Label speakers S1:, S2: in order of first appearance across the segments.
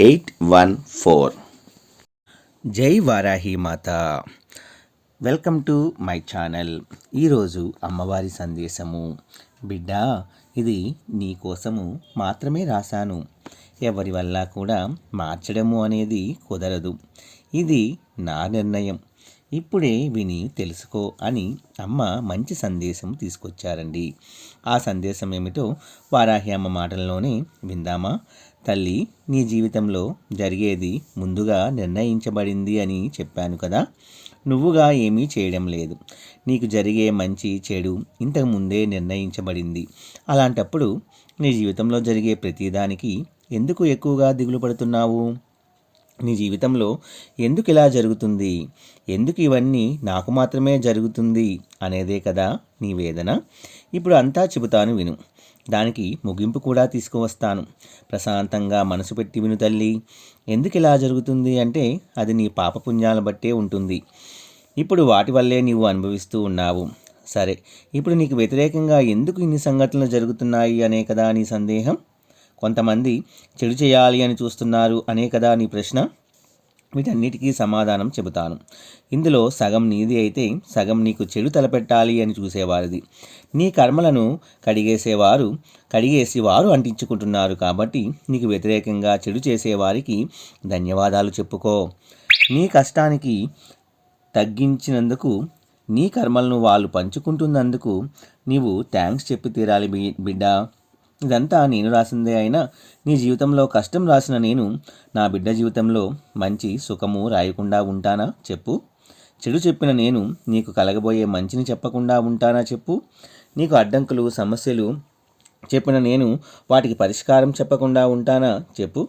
S1: eight one four.
S2: జై వారాహి మాత. Welcome to my channel. ఈరోజు అమ్మవారి సందేశము. బిడ్డ ఇది నీ కోసము మాత్రమే రాశాను. ఎవరి వల్ల కూడా మార్చడము అనేది కుదరదు. ఇది నా నిర్ణయం. ఇప్పుడే విని తెలుసుకో అని అమ్మ మంచి సందేశం తీసుకొచ్చారండి. ఆ సందేశం ఏమిటో వారాహి అమ్మ మాటల్లోనే విందామా? తల్లి నీ జీవితంలో జరిగేది ముందుగా నిర్ణయించబడింది అని చెప్పాను కదా. నువ్వుగా ఏమీ చేయడం లేదు. నీకు జరిగే మంచి చెడు ఇంతకు ముందే నిర్ణయించబడింది. అలాంటప్పుడు నీ జీవితంలో జరిగే ప్రతిదానికి ఎందుకు ఎక్కువగా దిగులు పడుతున్నావు? నీ జీవితంలో ఎందుకు ఇలా జరుగుతుంది? ఎందుకు ఇవన్నీ నాకు మాత్రమే జరుగుతుంది అనేదే కదా నీ వేదన? ఇప్పుడు అంతా చెబుతాను విను. దానికి ముగింపు కూడా తీసుకువస్తాను. ప్రశాంతంగా మనసు పెట్టి విను తల్లి. ఎందుకు ఇలా జరుగుతుంది అంటే అది నీ పాపపుణ్యాల బట్టే ఉంటుంది. ఇప్పుడు వాటి వల్లే నీవు అనుభవిస్తూ ఉన్నావు. సరే ఇప్పుడు నీకు వ్యతిరేకంగా ఎందుకు ఇన్ని సంఘటనలు జరుగుతున్నాయి అనే కదా నీ సందేహం? కొంతమంది చెడు చేయాలి అని చూస్తున్నారు అనే కదా నీ ప్రశ్న? వీటన్నిటికీ సమాధానం చెబుతాను. ఇందులో సగం నీది అయితే సగం నీకు చెడు తలపెట్టాలి అని చూసేవారిది. నీ కర్మలను కడిగేసేవారు కడిగేసి వారు అంటించుకుంటున్నారు కాబట్టి నీకు వ్యతిరేకంగా చెడు చేసేవారికి ధన్యవాదాలు చెప్పుకో. నీ కష్టానికి తగ్గించినందుకు నీ కర్మలను వాళ్ళు పంచుకుంటున్నందుకు నీవు థ్యాంక్స్ చెప్పి తీరాలి బి బిడ్డ. ఇదంతా నేను రాసిందే అయినా నీ జీవితంలో కష్టం రాసిన నేను నా బిడ్డ జీవితంలో మంచి సుఖము రాయకుండా ఉంటానా చెప్పు. చెడు చెప్పిన నేను నీకు కలగబోయే మంచిని చెప్పకుండా ఉంటానా చెప్పు. నీకు అడ్డంకులు సమస్యలు చెప్పిన నేను వాటికి పరిష్కారం చెప్పకుండా ఉంటానా చెప్పు.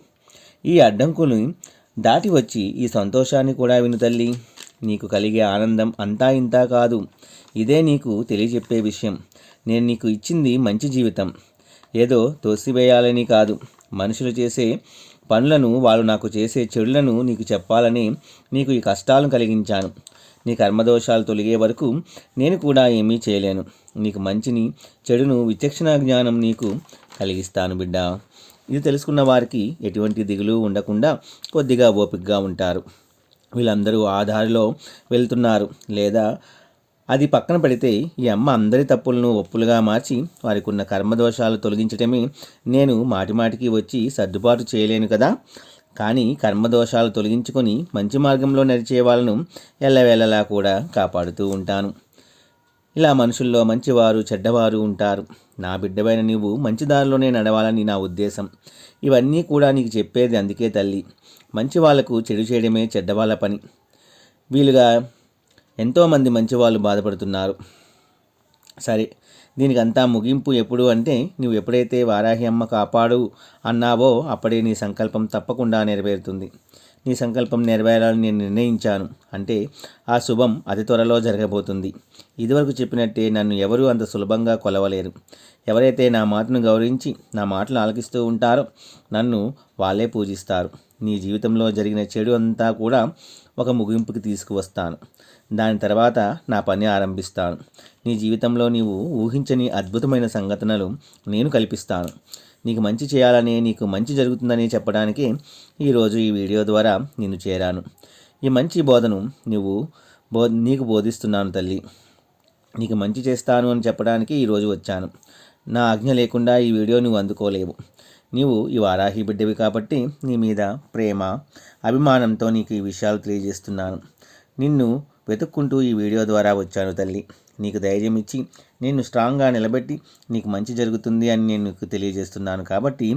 S2: ఈ అడ్డంకులు దాటి వచ్చి ఈ సంతోషాన్ని కూడా విను తల్లి. నీకు కలిగే ఆనందం అంతా ఇంతా కాదు. ఇదే నీకు తెలియజెప్పే విషయం. నేను నీకు ఇచ్చింది మంచి జీవితం. ఏదో తోసివేయాలని కాదు. మనుషులు చేసే పనులను వాళ్ళు నాకు చేసే చెడులను నీకు చెప్పాలని నీకు ఈ కష్టాలను కలిగించాను. నీ కర్మదోషాలు తొలగే వరకు నేను కూడా ఏమీ చేయలేను. నీకు మంచిని చెడును విచక్షణ జ్ఞానం నీకు కలిగిస్తాను బిడ్డ. ఇది తెలుసుకున్న వారికి ఎటువంటి దిగులు ఉండకుండా కొద్దిగా ఓపికగా ఉంటారు. వీళ్ళందరూ ఆ దారిలో వెళ్తున్నారు. లేదా అది పక్కన పెడితే ఈ అమ్మ అందరి తప్పులను ఒప్పులుగా మార్చి వారికి ఉన్న కర్మదోషాలు తొలగించటమే నేను మాటిమాటికి వచ్చి సర్దుబాటు చేయలేను కదా. కానీ కర్మదోషాలు తొలగించుకొని మంచి మార్గంలో నడిచే వాళ్ళను ఎల్లవేళలా కూడా కాపాడుతూ ఉంటాను. ఇలా మనుషుల్లో మంచివారు చెడ్డవారు ఉంటారు. నా బిడ్డవైన నీవు మంచి దారిలోనే నడవాలని నా ఉద్దేశం. ఇవన్నీ కూడా నీకు చెప్పేది అందుకే తల్లి. మంచి వాళ్ళకు చెడు చేయడమే చెడ్డవాళ్ళ పని. వీలుగా ఎంతోమంది మంచివాళ్ళు బాధపడుతున్నారు. సరే దీనికి అంతా ముగింపు ఎప్పుడు అంటే నువ్వు ఎప్పుడైతే వారాహి అమ్మ కాపాడు అన్నావో అప్పుడే నీ సంకల్పం తప్పకుండా నెరవేరుతుంది. నీ సంకల్పం నెరవేరాలని నేను నిర్ణయించాను. అంటే ఆ శుభం అతి త్వరలో జరగబోతుంది. ఇదివరకు చెప్పినట్టే నన్ను ఎవరూ అంత సులభంగా కొలవలేరు. ఎవరైతే నా మాటను గౌరవించి నా మాటలు ఆలకిస్తూ ఉంటారో నన్ను వాళ్ళే పూజిస్తారు. నీ జీవితంలో జరిగిన చెడు అంతా కూడా ఒక ముగింపుకి తీసుకువస్తాను. దాని తర్వాత నా పని ఆరంభిస్తాను. నీ జీవితంలో నీవు ఊహించని అద్భుతమైన సంఘటనలు నేను కల్పిస్తాను. నీకు మంచి చేయాలని నీకు మంచి జరుగుతుందని చెప్పడానికి ఈరోజు ఈ వీడియో ద్వారా నిన్ను చేరాను. ఈ మంచి బోధను నువ్వు బో నీకు బోధిస్తున్నాను తల్లి. నీకు మంచి చేస్తాను అని చెప్పడానికి ఈరోజు వచ్చాను. నా ఆజ్ఞ లేకుండా ఈ వీడియో నువ్వు అందుకోలేవు. నీవు ఈ వారాహి బిడ్డవి కాబట్టి నీ మీద ప్రేమ అభిమానంతో నీకు ఈ విషయాలు తెలియజేస్తున్నాను. నిన్ను వెతుక్కుంటూ ఈ వీడియో ద్వారా వచ్చాను తల్లి. నీకు ధైర్యం ఇచ్చి నేను స్ట్రాంగ్గా నిలబెట్టి నీకు మంచి జరుగుతుంది అని నేను నీకు తెలియజేస్తున్నాను కాబట్టి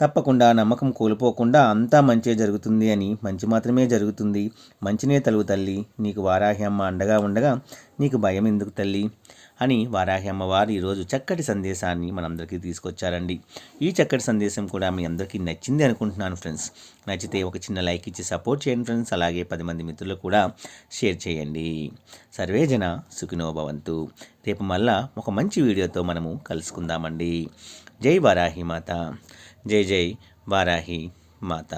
S2: తప్పకుండా నమ్మకం కోల్పోకుండా అంతా మంచే జరుగుతుంది అని మంచి మాత్రమే జరుగుతుంది. మంచినే తలువు తల్లి. నీకు వారాహి అమ్మ అండగా ఉండగా నీకు భయం ఎందుకు తల్లి? అని వారాహి అమ్మవారు ఈరోజు చక్కటి సందేశాన్ని మనందరికీ తీసుకొచ్చారండి. ఈ చక్కటి సందేశం కూడా మీ అందరికీ నచ్చింది అనుకుంటున్నాను ఫ్రెండ్స్. నచ్చితే ఒక చిన్న లైక్ ఇచ్చి సపోర్ట్ చేయండి ఫ్రెండ్స్. అలాగే పది మంది మిత్రులు కూడా షేర్ చేయండి. సర్వే జన సుఖినో భవంతు. రేపు మళ్ళా ఒక మంచి వీడియోతో మనము కలుసుకుందామండి. జై వారాహి మాత. జై జై వారాహి మాత.